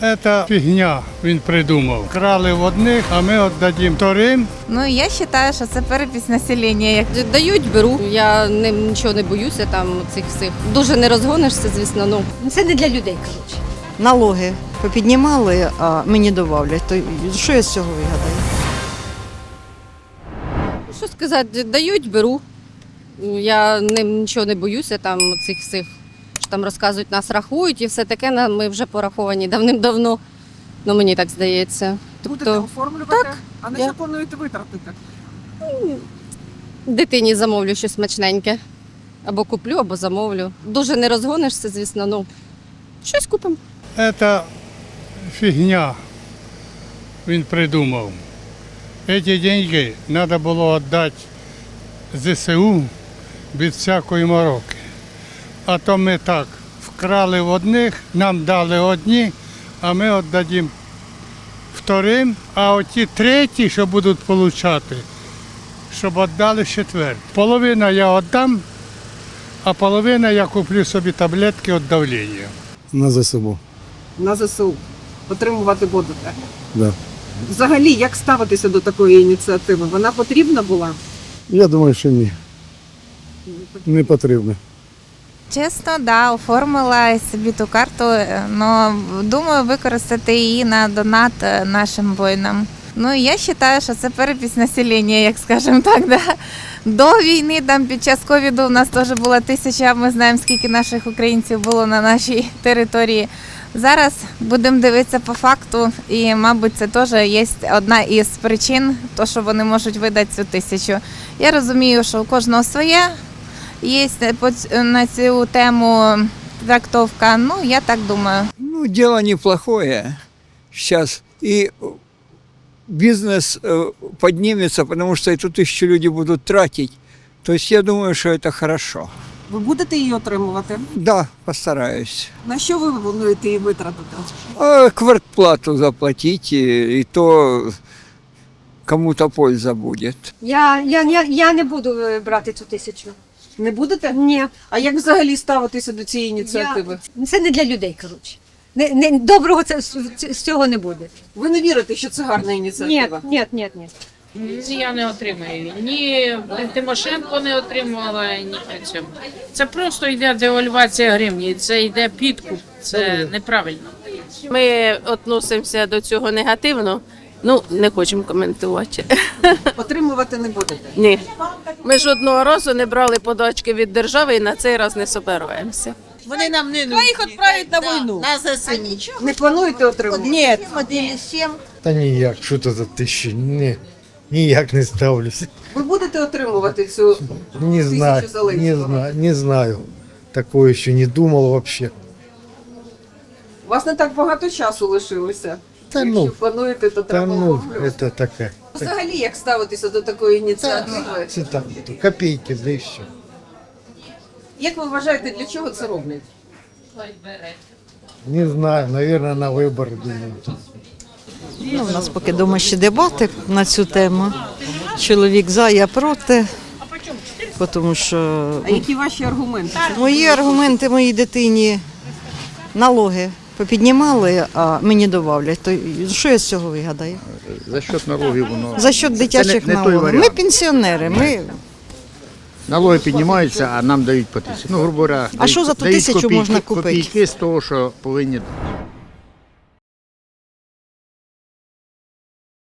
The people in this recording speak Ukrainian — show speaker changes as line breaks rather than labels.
Це фігня він придумав. Крали в одних, а ми віддадим вторим.
Ну я вважаю, що це перепись населення. Як
Дають, беру. Я не, нічого не боюся там цих всіх. Дуже не розгонишся, звісно. Ну
Це не для людей, коротше.
налоги попіднімали, а мені добавлять, то що я з цього вигадаю?
що сказати, дають, беру. Я не, нічого не боюся там цих всіх. Що там розказують, нас рахують і все таке. Ми вже пораховані давним-давно. Ну мені так здається.
Будете
Тобто
оформлювати, а на
я-
що плануєте витратити?
дитині замовлю щось смачненьке. Або куплю, або замовлю. Дуже не розгонишся, звісно, ну щось купимо.
Це фігня він придумав. Ці гроші треба було віддати ЗСУ без всякої мороки. А то ми так вкрали в одних, нам дали одні, а ми віддадим вторим, а оті треті, що будуть отримати, щоб віддали четверть. Половина я віддам, а половина я куплю собі таблетки від давлення.
На ЗСУ.
На ЗСУ. Отримувати будете.
Да.
Взагалі, як ставитися до такої ініціативи? Вона потрібна була?
Я думаю, що ні. Не потрібно.
Чесно, да, оформила собі ту карту, але думаю використати її на донат е, нашим воїнам. Ну я вважаю, що це перепись населення, як скажемо так. Да. До війни, там під час ковіду, у нас теж була тисяча. Ми знаємо, скільки наших українців було на нашій території. Зараз будемо дивитися по факту, і, мабуть, це теж є одна із причин, то, що вони можуть видати цю тисячу. Я розумію, що у кожного своє є по ць- на цю тему трактовка. Ну, я так думаю.
Ну, дело неплохое сейчас. И бизнес э, поднимется, потому что эту тысячу люди будут тратить. То есть я думаю, что это хорошо.
Ви будете її отримувати?
Да, постараюсь.
На що ви плануєте її витратити?
А квартплату заплатить, и, и то кому-то польза будет.
Я, я, я, я не буду е, брати цю тисячу.
Не будете?
Ні.
А як взагалі ставитися до цієї ініціативи?
Я, це не для людей, коротше. Не, не, доброго це, з, з цього не буде.
Ви не вірите, що це гарна
Ні,
ініціатива?
ні, ні, ні.
Я не отримаю. Ні Тимошенко не отримувала, ні при цьому. Це просто йде девальвація гривні, це йде підкуп, це неправильно.
Ми відносимося до цього негативно. Ну, не хочемо коментувати.
Отримувати не будете.
Ні. Ми ж одного разу не брали подачки від держави і на цей раз не собираємося.
Вони нам не нужні. їх відправить на війну. На ЗСУ.
Не плануєте отримувати?
Ні.
Та ніяк, що то за тисячі? Ні, ніяк не ставлюся.
Ви будете отримувати цю
Не знаю,
тисячу
не знаю, не знаю. Такое ще не думав вообще.
У вас не так багато часу лишилося.
Та
Якщо
ну,
плануєте, то
та
треба
ну,
оформлювати.
це таке.
Взагалі, як ставитися до такої ініціативи?
Це так, копійки, да і все.
Як ви вважаєте, для чого це роблять?
Не знаю, наверное, на вибори думаю.
Ну, у нас поки вдома ще дебати на цю тему. Чоловік за, я проти. Тому що
А які ваші аргументи?
мої аргументи моїй дитині налоги попіднімали, а мені добавлять. То що я з цього вигадаю?
За счет налогів воно.
За счет дитячих
не той
налогів. Ми
варіант.
пенсіонери. Ми
Налоги піднімаються, а нам дають по тисячі. Ну, грубо говоря,
А що за ту
дають
тисячу можна купити?
Копійки з того, що повинні